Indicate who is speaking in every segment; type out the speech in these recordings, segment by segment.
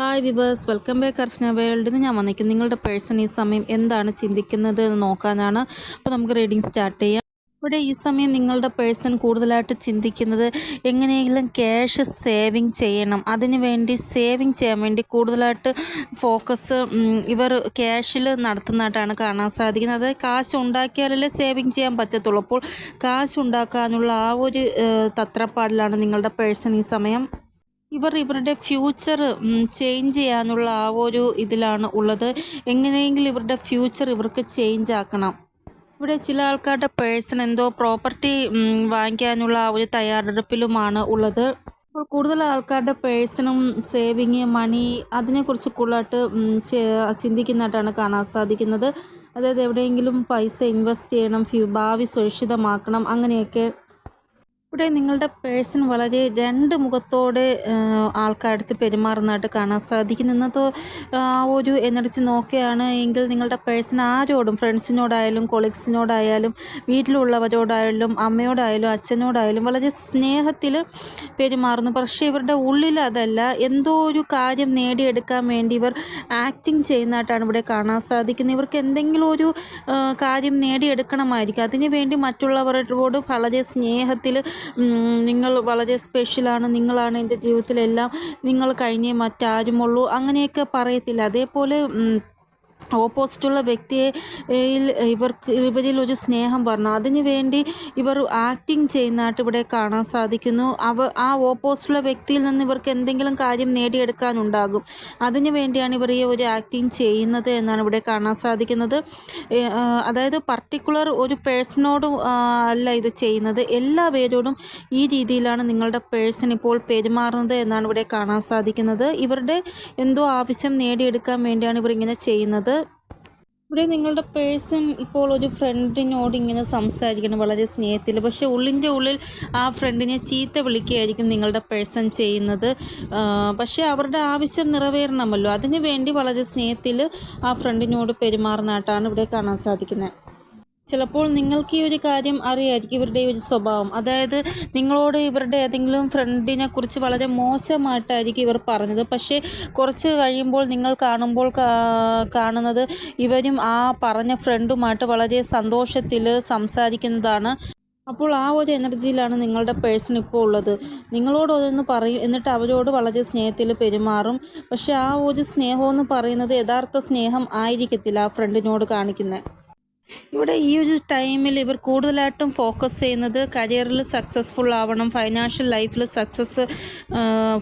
Speaker 1: Hi viewers welcome back Archana world എന്ന് ഞാൻ വന്നിരിക്കുന്നത് നിങ്ങളുടെ പേഴ്സൺ ഈ സമയം എന്താണ് ചിന്തിക്കുന്നത് എന്ന് നോക്കാനാണ്. അപ്പോൾ നമുക്ക് റീഡിങ് സ്റ്റാർട്ട് ചെയ്യാം. ഇവിടെ ഈ സമയം നിങ്ങളുടെ പേഴ്സൺ കൂടുതലായിട്ട് ചിന്തിക്കുന്നത് എങ്ങനെയെങ്കിലും ക്യാഷ് സേവിങ് ചെയ്യണം. അതിന് വേണ്ടി സേവിങ് ചെയ്യാൻ വേണ്ടി കൂടുതലായിട്ട് ഫോക്കസ് ഇവർ ക്യാഷിൽ നടത്തുന്നതായിട്ടാണ് കാണാൻ സാധിക്കുന്നത്. കാശ് ഉണ്ടാക്കിയാലല്ലേ സേവിങ് ചെയ്യാൻ പറ്റത്തുള്ളൂ. അപ്പോൾ കാശ് ഉണ്ടാക്കാനുള്ള ആ ഒരു തത്രപ്പാടിലാണ് നിങ്ങളുടെ പേഴ്സൺ ഈ സമയം. ഇവർ ഇവരുടെ ഫ്യൂച്ചർ ചേഞ്ച് ചെയ്യാനുള്ള ആ ഒരു ഇതിലാണ് ഉള്ളത്. എങ്ങനെയെങ്കിലും ഇവരുടെ ഫ്യൂച്ചർ ഇവർക്ക് ചേഞ്ച് ആക്കണം. ഇവിടെ ചില ആൾക്കാരുടെ പേഴ്സൺ എന്തോ പ്രോപ്പർട്ടി വാങ്ങിക്കാനുള്ള ആ ഒരു തയ്യാറെടുപ്പിലുമാണ് ഉള്ളത്. അപ്പോൾ കൂടുതൽ ആൾക്കാരുടെ പേഴ്സണും സേവിങ് മണി അതിനെക്കുറിച്ച് കൂടുതലായിട്ട് ചിന്തിക്കുന്നതായിട്ടാണ് കാണാൻ സാധിക്കുന്നത്. അതായത് എവിടെയെങ്കിലും പൈസ ഇൻവെസ്റ്റ് ചെയ്യണം ഭാവി സുരക്ഷിതമാക്കണം അങ്ങനെയൊക്കെ ഇവിടെ നിങ്ങളുടെ പേഴ്സൺ വളരെ രണ്ട് മുഖത്തോടെ ആൾക്കാരടുത്ത് പെരുമാറുന്നതായിട്ട് കാണാൻ സാധിക്കും ഇന്നത്തെ ആ ഒരു എനർജി നോക്കുകയാണ് എങ്കിൽ നിങ്ങളുടെ പേഴ്സൺ ആരോടും ഫ്രണ്ട്സിനോടായാലും കൊളീഗ്സിനോടായാലും വീട്ടിലുള്ളവരോടായാലും അമ്മയോടായാലും അച്ഛനോടായാലും വളരെ സ്നേഹത്തിൽ പെരുമാറുന്നു. പക്ഷേ ഇവരുടെ ഉള്ളിൽ അതല്ല. എന്തോ ഒരു കാര്യം നേടിയെടുക്കാൻ വേണ്ടി ഇവർ ആക്ടിങ് ചെയ്യുന്നതായിട്ടാണ് ഇവിടെ കാണാൻ സാധിക്കുന്നത്. ഇവർക്ക് എന്തെങ്കിലും ഒരു കാര്യം നേടിയെടുക്കണമായിരിക്കും. അതിനുവേണ്ടി മറ്റുള്ളവരോട് വളരെ സ്നേഹത്തിൽ നിങ്ങൾ വളരെ സ്പെഷ്യലാണ് നിങ്ങളാണ് എന്റെ ജീവിതത്തിലെല്ലാം നിങ്ങൾ കഴിഞ്ഞേ മറ്റാരുമുള്ളൂ അങ്ങനെയൊക്കെ പറയത്തില്ല. അതേപോലെ ഓപ്പോസിറ്റുള്ള വ്യക്തിയെ ഇവർക്ക് ഇവരിൽ ഒരു സ്നേഹം വരണം. അതിനു വേണ്ടി ഇവർ ആക്ടിങ് ചെയ്യുന്നതായിട്ട് ഇവിടെ കാണാൻ സാധിക്കുന്നു. അവ ആ ഓപ്പോസിറ്റുള്ള വ്യക്തിയിൽ നിന്ന് ഇവർക്ക് എന്തെങ്കിലും കാര്യം നേടിയെടുക്കാനുണ്ടാകും. അതിനു വേണ്ടിയാണ് ഇവർ ഈ ഒരു ആക്ടിങ് ചെയ്യുന്നത് എന്നാണ് ഇവിടെ കാണാൻ സാധിക്കുന്നത്. അതായത് പർട്ടിക്കുലർ ഒരു പേഴ്സണോട് അല്ല ഇത് ചെയ്യുന്നത്. എല്ലാ പേരോടും ഈ രീതിയിലാണ് നിങ്ങളുടെ പേഴ്സൺ ഇപ്പോൾ പെരുമാറുന്നത് എന്നാണ് ഇവിടെ കാണാൻ സാധിക്കുന്നത്. ഇവരുടെ എന്തോ ആവശ്യം നേടിയെടുക്കാൻ വേണ്ടിയാണ് ഇവർ ഇങ്ങനെ ചെയ്യുന്നത്. ഇവിടെ നിങ്ങളുടെ പേഴ്സൺ ഇപ്പോൾ ഒരു ഫ്രണ്ടിനോട് ഇങ്ങനെ സംസാരിക്കണം വളരെ സ്നേഹത്തിൽ. പക്ഷെ ഉള്ളിന്റെ ഉള്ളിൽ ആ ഫ്രണ്ടിനെ ചീത്ത വിളിക്കുകയായിരിക്കും നിങ്ങളുടെ പേഴ്സൺ ചെയ്യുന്നത്. പക്ഷേ അവരുടെ ആവശ്യം നിറവേറണമല്ലോ. അതിനു വേണ്ടി വളരെ സ്നേഹത്തിൽ ആ ഫ്രണ്ടിനോട് പെരുമാറുന്നതായിട്ടാണ് ഇവിടെ കാണാൻ സാധിക്കുന്നത്. ചിലപ്പോൾ നിങ്ങൾക്ക് ഈ ഒരു കാര്യം അറിയായിരിക്കും ഇവരുടെ ഒരു സ്വഭാവം. അതായത് നിങ്ങളോട് ഇവരുടെ ഏതെങ്കിലും ഫ്രണ്ടിനെ കുറിച്ച് വളരെ മോശമായിട്ടായിരിക്കും ഇവർ പറഞ്ഞത്. പക്ഷേ കുറച്ച് കഴിയുമ്പോൾ നിങ്ങൾ കാണുമ്പോൾ കാണുന്നത് ഇവരും ആ പറഞ്ഞ ഫ്രണ്ടുമായിട്ട് വളരെ സന്തോഷത്തിൽ സംസാരിക്കുന്നതാണ്. അപ്പോൾ ആ ഒരു എനർജിയിലാണ് നിങ്ങളുടെ പേഴ്സൺ ഇപ്പോൾ ഉള്ളത്. നിങ്ങളോട് ഓരോന്ന് പറയും. എന്നിട്ട് അവരോട് വളരെ സ്നേഹത്തിൽ പെരുമാറും. പക്ഷേ ആ ഒരു സ്നേഹമെന്ന് പറയുന്നത് യഥാർത്ഥ സ്നേഹം ആയിരിക്കത്തില്ല ആ ഫ്രണ്ടിനോട് കാണിക്കുന്നത് ഇവിടെ ഈ ഒരു ടൈമിൽ ഇവർ കൂടുതലായിട്ടും ഫോക്കസ് ചെയ്യുന്നത് കരിയറിൽ സക്സസ്ഫുൾ ആവണം ഫൈനാൻഷ്യൽ ലൈഫിൽ സക്സസ്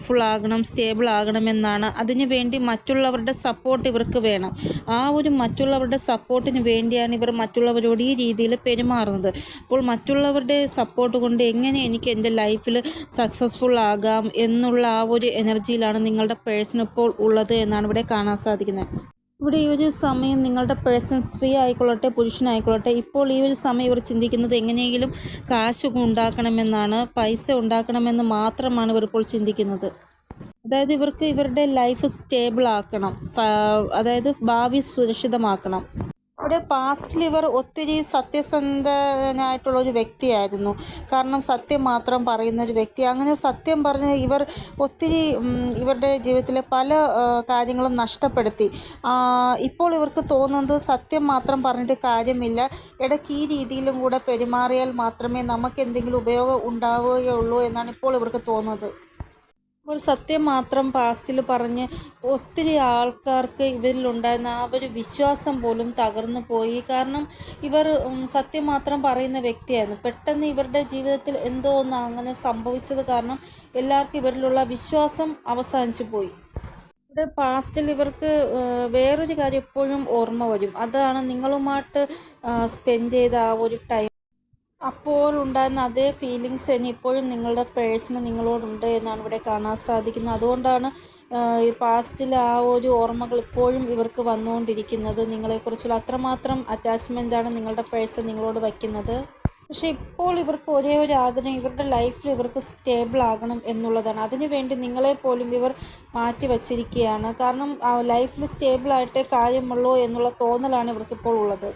Speaker 1: ഫുൾ ആകണം സ്റ്റേബിൾ ആകണമെന്നാണ് അതിനു വേണ്ടി മറ്റുള്ളവരുടെ സപ്പോർട്ട് ഇവർക്ക് വേണം. ആ ഒരു മറ്റുള്ളവരുടെ സപ്പോർട്ടിന് വേണ്ടിയാണ് ഇവർ മറ്റുള്ളവരോട് ഈ രീതിയിൽ പെരുമാറുന്നത്. അപ്പോൾ മറ്റുള്ളവരുടെ സപ്പോർട്ട് കൊണ്ട് എങ്ങനെ എനിക്ക് എന്റെ ലൈഫിൽ സക്സസ്ഫുൾ ആകാം എന്നുള്ള ആ ഒരു എനർജിയിലാണ് നിങ്ങളുടെ പേഴ്സൺ ഇപ്പോൾ ഉള്ളത് എന്നാണ് ഇവിടെ കാണാൻ സാധിക്കുന്നത്. ഇവിടെ ഈ ഒരു സമയം നിങ്ങളുടെ പേഴ്സൺ സ്ത്രീ ആയിക്കൊള്ളട്ടെ പുരുഷനായിക്കൊള്ളട്ടെ ഇപ്പോൾ ഈ ഒരു സമയം ഇവർ ചിന്തിക്കുന്നത് എങ്ങനെയെങ്കിലും കാശ് ഉണ്ടാക്കണമെന്നാണ് പൈസ ഉണ്ടാക്കണമെന്ന് മാത്രമാണ് ഇവർ ഇപ്പോൾ ചിന്തിക്കുന്നത്. അതായത് ഇവർക്ക് ഇവരുടെ ലൈഫ് സ്റ്റേബിൾ ആക്കണം അതായത് ഭാവി സുരക്ഷിതമാക്കണം. ഇവിടെ പാസ്റ്റിൽ ഇവർ ഒത്തിരി സത്യസന്ധനായിട്ടുള്ള ഒരു വ്യക്തിയായിരുന്നു. കാരണം സത്യം മാത്രം പറയുന്ന ഒരു വ്യക്തി. അങ്ങനെ സത്യം പറഞ്ഞ് ഇവർ ഒത്തിരി ഇവരുടെ ജീവിതത്തിലെ പല കാര്യങ്ങളും നഷ്ടപ്പെടുത്തി. ഇപ്പോൾ ഇവർക്ക് തോന്നുന്നത് സത്യം മാത്രം പറഞ്ഞിട്ട് കാര്യമില്ല. ഇടയ്ക്ക് ഈ രീതിയിലും കൂടെ പെരുമാറിയാൽ മാത്രമേ നമുക്ക് എന്തെങ്കിലും ഉപയോഗം ഉണ്ടാവുകയുള്ളൂ എന്നാണ് ഇപ്പോൾ ഇവർക്ക് തോന്നുന്നത്. ഒരു സത്യം മാത്രം പാസ്റ്റിൽ പറഞ്ഞ് ഒത്തിരി ആൾക്കാർക്ക് ഇവരിലുണ്ടായിരുന്ന ആ ഒരു വിശ്വാസം പോലും തകർന്നു പോയി. കാരണം ഇവർ സത്യം മാത്രം പറയുന്ന വ്യക്തിയായിരുന്നു. പെട്ടെന്ന് ഇവരുടെ ജീവിതത്തിൽ എന്തോ ഒന്ന് അങ്ങനെ സംഭവിച്ചത് കാരണം എല്ലാവർക്കും ഇവരിലുള്ള വിശ്വാസം അവസാനിച്ചു പോയി. ഇവിടെ പാസ്റ്റിൽ ഇവർക്ക് വേറൊരു കാര്യം എപ്പോഴും ഓർമ്മ വരും. അതാണ് നിങ്ങളുമായിട്ട് സ്പെൻഡ് ചെയ്ത ആ ഒരു ടൈം അപ്പോൾ ഉണ്ടായിരുന്ന അതേ ഫീലിങ്സ് തന്നെ ഇപ്പോഴും നിങ്ങളുടെ പേഴ്സണ് നിങ്ങളോടുണ്ട് എന്നാണ് ഇവിടെ കാണാൻ സാധിക്കുന്നത്. അതുകൊണ്ടാണ് ഈ പാസ്റ്റിലെ ആ ഒരു ഓർമ്മകൾ ഇപ്പോഴും ഇവർക്ക് വന്നുകൊണ്ടിരിക്കുന്നത്. നിങ്ങളെക്കുറിച്ചുള്ള അത്രമാത്രം അറ്റാച്ച്മെന്റാണ് നിങ്ങളുടെ പേഴ്സൺ നിങ്ങളോട് വയ്ക്കുന്നത്. പക്ഷേ ഇപ്പോൾ ഇവർക്ക് ഒരേ ഒരു ആഗ്രഹം ഇവരുടെ ലൈഫിൽ ഇവർക്ക് സ്റ്റേബിൾ ആകണം എന്നുള്ളതാണ്. അതിനുവേണ്ടി നിങ്ങളെ പോലും ഇവർ മാറ്റി വച്ചിരിക്കുകയാണ്. കാരണം ലൈഫിൽ സ്റ്റേബിൾ ആയിട്ടേ കാര്യമുള്ളൂ എന്നുള്ള തോന്നലാണ് ഇവർക്കിപ്പോൾ ഉള്ളത്.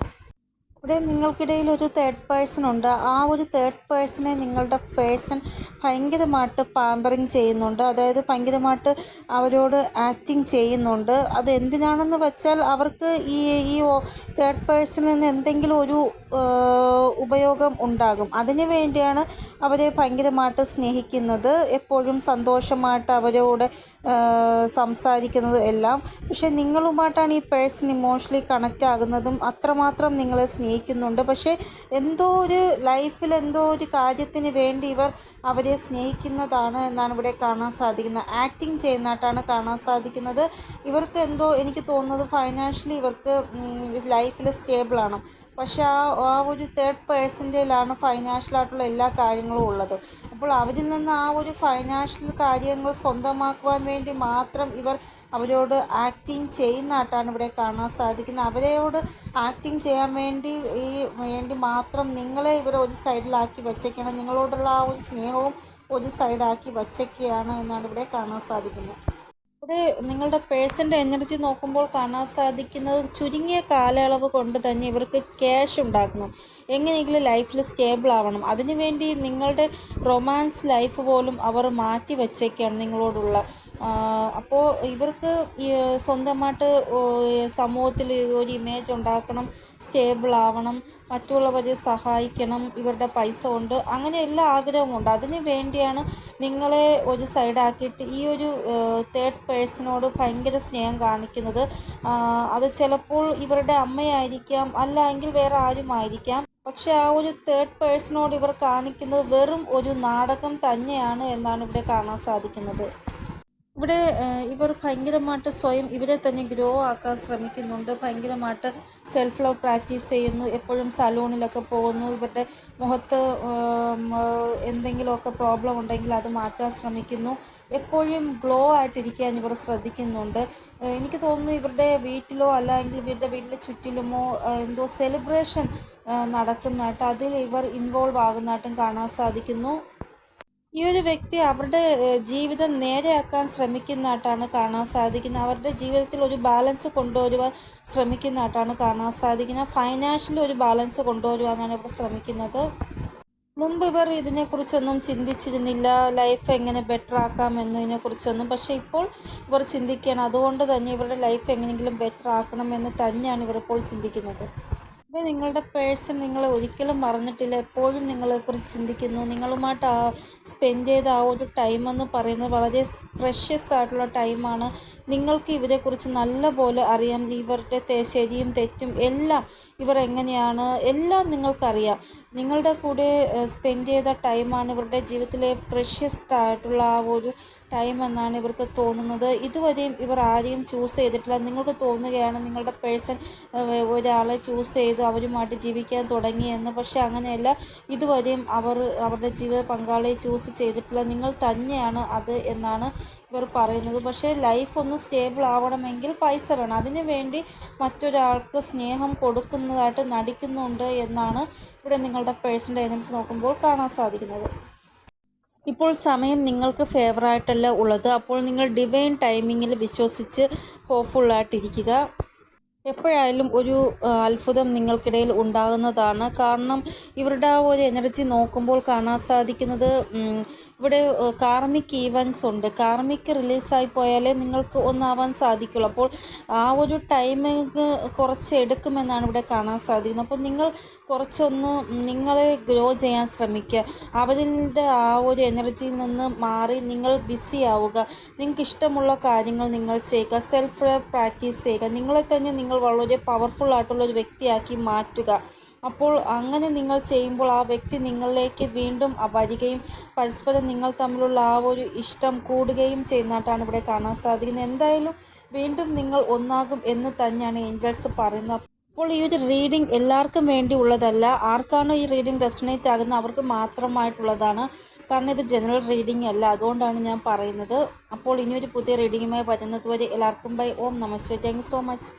Speaker 1: ഇവിടെ നിങ്ങൾക്കിടയിൽ ഒരു തേർഡ് പേഴ്സൺ ഉണ്ട്. ആ ഒരു തേർഡ് പേഴ്സണെ നിങ്ങളുടെ പേഴ്സൺ ഭയങ്കരമായിട്ട് പാമ്പറിങ് ചെയ്യുന്നുണ്ട്. അതായത് ഭയങ്കരമായിട്ട് അവരോട് ആക്ടിങ് ചെയ്യുന്നുണ്ട്. അത് എന്തിനാണെന്ന് വെച്ചാൽ അവർക്ക് ഈ ഈ തേർഡ് പേഴ്സണിൽ നിന്ന് എന്തെങ്കിലും ഒരു ഉപയോഗം ഉണ്ടാകും. അതിന് വേണ്ടിയാണ് അവരെ ഭയങ്കരമായിട്ട് സ്നേഹിക്കുന്നത്. എപ്പോഴും സന്തോഷമായിട്ട് അവരോട് സംസാരിക്കുന്നത് എല്ലാം. പക്ഷേ നിങ്ങളുമായിട്ടാണ് ഈ പേഴ്സൺ ഇമോഷണലി കണക്റ്റ് ആകുന്നതും അത്രമാത്രം നിങ്ങളെ സ്നേഹിക്കുന്നുണ്ട്. പക്ഷേ എന്തോ ഒരു ലൈഫിൽ എന്തോ ഒരു കാര്യത്തിന് വേണ്ടി ഇവർ അവരെ സ്നേഹിക്കുന്നതാണ് എന്നാണ് ഇവിടെ കാണാൻ സാധിക്കുന്നത്. ആക്ടിങ് ചെയ്യുന്നതായിട്ടാണ് കാണാൻ സാധിക്കുന്നത്. ഇവർക്ക് എന്തോ എനിക്ക് തോന്നുന്നത് ഫൈനാൻഷ്യലി ഇവർക്ക് ലൈഫിൽ സ്റ്റേബിളാണ് പക്ഷേ ആ ആ ഒരു തേർഡ് പേഴ്സന്റെയിലാണ് ഫൈനാൻഷ്യലായിട്ടുള്ള എല്ലാ കാര്യങ്ങളും ഉള്ളത്. അപ്പോൾ അവരിൽ നിന്ന് ആ ഒരു ഫൈനാൻഷ്യൽ കാര്യങ്ങൾ സ്വന്തമാക്കുവാൻ വേണ്ടി മാത്രം ഇവർ അവരോട് ആക്ടിങ് ചെയ്യുന്നതായിട്ടാണ് ഇവിടെ കാണാൻ സാധിക്കുന്നത്. അവരെയോട് ആക്ടിങ് ചെയ്യാൻ വേണ്ടി ഈ വേണ്ടി മാത്രം നിങ്ങളെ ഇവർ ഒരു സൈഡിലാക്കി വച്ചേക്കണം. നിങ്ങളോടുള്ള ആ ഒരു സ്നേഹവും ഒരു സൈഡാക്കി വച്ചേക്കുകയാണ് എന്നാണ് ഇവിടെ കാണാൻ സാധിക്കുന്നത്. ഇവിടെ നിങ്ങളുടെ പേഴ്സന്റെ എനർജി നോക്കുമ്പോൾ കാണാൻ സാധിക്കുന്നത് ചുരുങ്ങിയ കാലയളവ് കൊണ്ട് തന്നെ ഇവർക്ക് ക്യാഷ് ഉണ്ടാക്കണം. എങ്ങനെയെങ്കിലും ലൈഫിൽ സ്റ്റേബിൾ ആവണം. അതിനുവേണ്ടി നിങ്ങളുടെ റൊമാൻസ് ലൈഫ് പോലും അവർ മാറ്റി വച്ചേക്കാണ് നിങ്ങളോടുള്ള അപ്പോൾ ഇവർക്ക് സ്വന്തമായിട്ട് സമൂഹത്തിൽ ഒരു ഇമേജ് ഉണ്ടാക്കണം സ്റ്റേബിൾ ആവണം മറ്റുള്ളവരെ സഹായിക്കണം ഇവരുടെ പൈസ കൊണ്ട് അങ്ങനെ എല്ലാ ആഗ്രഹമുണ്ട് അതിന് വേണ്ടിയാണ് നിങ്ങളെ ഒരു സൈഡാക്കിയിട്ട് ഈ ഒരു തേർഡ് പേഴ്സണോട് ഭയങ്കര സ്നേഹം കാണിക്കുന്നത്. അത് ചിലപ്പോൾ ഇവരുടെ അമ്മയായിരിക്കാം അല്ല എങ്കിൽ വേറെ ആരുമായിരിക്കാം. പക്ഷെ ആ ഒരു തേർഡ് പേഴ്സണോട് ഇവർ കാണിക്കുന്നത് വെറും ഒരു നാടകം തന്നെയാണ് എന്നാണ് ഇവിടെ കാണാൻ സാധിക്കുന്നത്. ഇവിടെ ഇവർ ഭയങ്കരമായിട്ട് സ്വയം ഇവരെ തന്നെ ഗ്രോ ആക്കാൻ ശ്രമിക്കുന്നുണ്ട്. ഭയങ്കരമായിട്ട് സെൽഫ് ലവ് പ്രാക്ടീസ് ചെയ്യുന്നു. എപ്പോഴും സലൂണിലൊക്കെ പോകുന്നു. ഇവരുടെ മുഖത്ത് എന്തെങ്കിലുമൊക്കെ പ്രോബ്ലം ഉണ്ടെങ്കിൽ അത് മാറ്റാൻ ശ്രമിക്കുന്നു. എപ്പോഴും ഗ്ലോ ആയിട്ടിരിക്കാൻ ഇവർ ശ്രദ്ധിക്കുന്നുണ്ട്. എനിക്ക് തോന്നുന്നു ഇവരുടെ വീട്ടിലോ അല്ലെങ്കിൽ ഇവരുടെ വീട്ടിലെ ചുറ്റിലുമോ എന്തോ സെലിബ്രേഷൻ നടക്കുന്നതായിട്ട് അതിൽ ഇവർ ഇൻവോൾവ് ആകുന്നതായിട്ടും കാണാൻ സാധിക്കുന്നു. ഈ ഒരു വ്യക്തി അവരുടെ ജീവിതം നേരെയാക്കാൻ ശ്രമിക്കുന്നതായിട്ടാണ് കാണാൻ സാധിക്കുന്നത്. അവരുടെ ജീവിതത്തിൽ ഒരു ബാലൻസ് കൊണ്ടുവരുവാൻ ശ്രമിക്കുന്നതായിട്ടാണ് കാണാൻ സാധിക്കുന്നത്. ഫൈനാൻഷ്യലി ഒരു ബാലൻസ് കൊണ്ടുവരുവാനാണ് ഇവർ ശ്രമിക്കുന്നത്. മുമ്പ് ഇവർ ഇതിനെക്കുറിച്ചൊന്നും ചിന്തിച്ചിരുന്നില്ല. ലൈഫ് എങ്ങനെ ബെറ്റർ ആക്കാം എന്നതിനെക്കുറിച്ചൊന്നും. പക്ഷേ ഇപ്പോൾ ഇവർ ചിന്തിക്കുകയാണ്. അതുകൊണ്ട് തന്നെ ഇവരുടെ ലൈഫ് എങ്ങനെയെങ്കിലും ബെറ്റർ ആക്കണം എന്ന് തന്നെയാണ് ഇവർ ഇപ്പോൾ ചിന്തിക്കുന്നത്. അപ്പോൾ നിങ്ങളുടെ പേഴ്സൺ നിങ്ങൾ ഒരിക്കലും മറന്നിട്ടില്ല. എപ്പോഴും നിങ്ങളെക്കുറിച്ച് ചിന്തിക്കുന്നു. നിങ്ങളുമായിട്ട് ആ സ്പെൻഡ് ചെയ്ത ആ ഒരു ടൈം എന്ന് പറയുന്നത് വളരെ പ്രഷ്യസ് ആയിട്ടുള്ള ടൈമാണ് നിങ്ങൾക്ക് ഇവരെക്കുറിച്ച് നല്ല പോലെ അറിയാം. ഇവരുടെ ശരിയും തെറ്റും എല്ലാം ഇവർ എങ്ങനെയാണ്? എല്ലാം നിങ്ങൾക്കറിയാം. നിങ്ങളുടെ കൂടെ സ്പെൻഡ് ചെയ്ത ടൈമാണ് ഇവരുടെ ജീവിതത്തിലെ പ്രഷ്യസ്റ്റ് ആയിട്ടുള്ള ആ ഒരു ടൈം എന്നാണ് ഇവർക്ക് തോന്നുന്നത്. ഇതുവരെയും ഇവർ ആരെയും ചൂസ് ചെയ്തിട്ടില്ല. നിങ്ങൾക്ക് തോന്നുകയാണ് നിങ്ങളുടെ പേഴ്സൺ ഒരാളെ ചൂസ് ചെയ്തു അവരുമായിട്ട് ജീവിക്കാൻ തുടങ്ങിയെന്ന് പക്ഷെ അങ്ങനെയല്ല. ഇതുവരെയും അവർ അവരുടെ ജീവിത പങ്കാളിയെ ചൂസ് ചെയ്തിട്ടില്ല. നിങ്ങൾ തന്നെയാണ് അത് എന്നാണ് ഇവർ പറയുന്നത്. പക്ഷേ ലൈഫ് ഒന്ന് സ്റ്റേബിൾ ആവണമെങ്കിൽ പൈസ വേണം. അതിനു വേണ്ടി മറ്റൊരാൾക്ക് സ്നേഹം കൊടുക്കുന്നതായിട്ട് നടിക്കുന്നുണ്ട് എന്നാണ് ഇവിടെ നിങ്ങളുടെ പേഴ്സന്റെ എനർജി നോക്കുമ്പോൾ കാണാൻ സാധിക്കുന്നത്. ഇപ്പോൾ സമയം നിങ്ങൾക്ക് ഫേവറായിട്ടല്ല ഉള്ളത്. അപ്പോൾ നിങ്ങൾ ഡിവൈൻ ടൈമിങ്ങിൽ വിശ്വസിച്ച് ഹോപ്പ്ഫുള്ളായിട്ടിരിക്കുക എപ്പോഴായാലും ഒരു അത്ഭുതം നിങ്ങൾക്കിടയിൽ ഉണ്ടാകുന്നതാണ്. കാരണം ഇവരുടെ ആ ഒരു എനർജി നോക്കുമ്പോൾ കാണാൻ സാധിക്കുന്നത് ഇവിടെ കാർമിക് ഈവൻസ് ഉണ്ട്. കാർമിക് റിലീസായി പോയാലേ നിങ്ങൾക്ക് ഒന്നാവാൻ സാധിക്കുള്ളൂ. അപ്പോൾ ആ ഒരു ടൈമിങ് കുറച്ച് എടുക്കുമെന്നാണ് ഇവിടെ കാണാൻ സാധിക്കുന്നത്. അപ്പോൾ നിങ്ങൾ കുറച്ചൊന്ന് നിങ്ങളെ ഗ്രോ ചെയ്യാൻ ശ്രമിക്കുക. അവരുടെ ആ ഒരു എനർജിയിൽ നിന്ന് മാറി നിങ്ങൾ ബിസി ആവുക. നിങ്ങൾക്ക് ഇഷ്ടമുള്ള കാര്യങ്ങൾ നിങ്ങൾ ചെയ്യുക. സെൽഫ് പ്രാക്ടീസ് ചെയ്യുക. നിങ്ങളെ തന്നെ നിങ്ങൾ വളരെ പവർഫുൾ ആയിട്ടുള്ള ഒരു വ്യക്തിയാക്കി മാറ്റുക. അപ്പോൾ അങ്ങനെ നിങ്ങൾ ചെയ്യുമ്പോൾ ആ വ്യക്തി നിങ്ങളിലേക്ക് വീണ്ടും വരികയും പരസ്പരം നിങ്ങൾ തമ്മിലുള്ള ആ ഒരു ഇഷ്ടം കൂടുകയും ചെയ്യുന്നതായിട്ടാണ് ഇവിടെ കാണാൻ സാധിക്കുന്നത്. എന്തായാലും വീണ്ടും നിങ്ങൾ ഒന്നാകും എന്ന് തന്നെയാണ് ഏഞ്ചൽസ് പറയുന്നത്. അപ്പോൾ ഈ ഒരു റീഡിംഗ് എല്ലാവർക്കും വേണ്ടി ഉള്ളതല്ല. ആർക്കാണോ ഈ റീഡിംഗ് റെസണേറ്റ് ആകുന്നത് അവർക്ക് മാത്രമായിട്ടുള്ളതാണ്. കാരണം ഇത് ജനറൽ റീഡിംഗ് അല്ല. അതുകൊണ്ടാണ് ഞാൻ പറയുന്നത്. അപ്പോൾ ഇനിയൊരു പുതിയ റീഡിങ്ങുമായി വരുന്നത് വരെ എല്ലാവർക്കും ബൈ ഓം നമസ്തേ താങ്ക് സോ മച്ച്